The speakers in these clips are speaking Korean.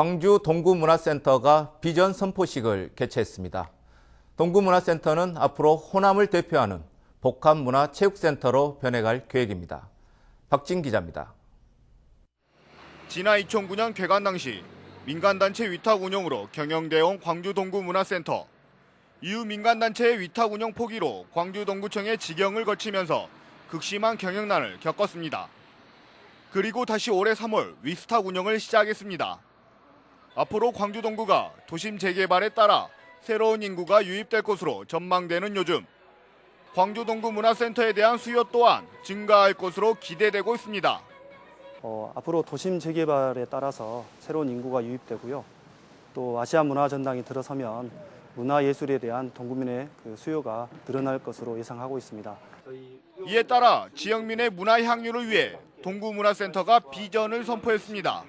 광주 동구문화센터가 비전 선포식을 개최했습니다. 동구문화센터는 앞으로 호남을 대표하는 복합문화체육센터로 변해갈 계획입니다. 박진 기자입니다. 지난 2009년 개관 당시 민간단체 위탁 운영으로 경영되어 온 광주 동구문화센터. 이후 민간단체의 위탁 운영 포기로 광주 동구청의 직영을 거치면서 극심한 경영난을 겪었습니다. 그리고 다시 올해 3월 위스탁 운영을 시작했습니다. 앞으로 광주 동구가 도심 재개발에 따라 새로운 인구가 유입될 것으로 전망되는 요즘 광주 동구 문화센터에 대한 수요 또한 증가할 것으로 기대되고 있습니다. 어, 앞으로 도심 재개발에 따라서 새로운 인구가 유입되고요. 또 아시아 문화 전당이 들어서면 문화 예술에 대한 동구민의 그 수요가 늘어날 것으로 예상하고 있습니다. 이에 따라 지역민의 문화 향유를 위해 동구문화센터가 비전을 선포했습니다.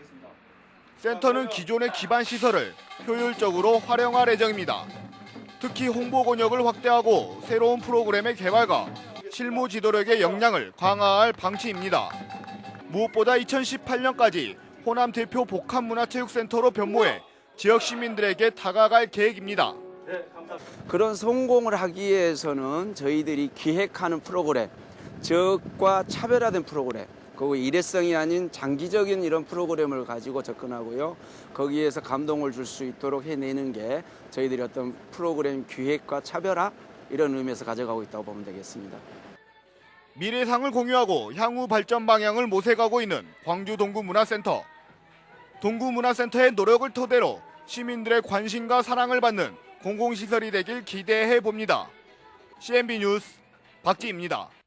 센터는 기존의 기반 시설을 효율적으로 활용할 예정입니다. 특히 홍보 권역을 확대하고 새로운 프로그램의 개발과 실무 지도력의 역량을 강화할 방침입니다. 무엇보다 2018년까지 호남 대표 복합문화체육센터로 변모해 지역 시민들에게 다가갈 계획입니다. 그런 성공을 하기 위해서는 저희들이 기획하는 프로그램, 적과 차별화된 프로그램, 그리고 일회성이 아닌 장기적인 이런 프로그램을 가지고 접근하고요. 거기에서 감동을 줄 수 있도록 해내는 게 저희들이 어떤 프로그램 기획과 차별화 이런 의미에서 가져가고 있다고 보면 되겠습니다. 미래상을 공유하고 향후 발전 방향을 모색하고 있는 광주 동구문화센터. 동구문화센터의 노력을 토대로 시민들의 관심과 사랑을 받는 공공시설이 되길 기대해 봅니다. CNB 뉴스 박지입니다.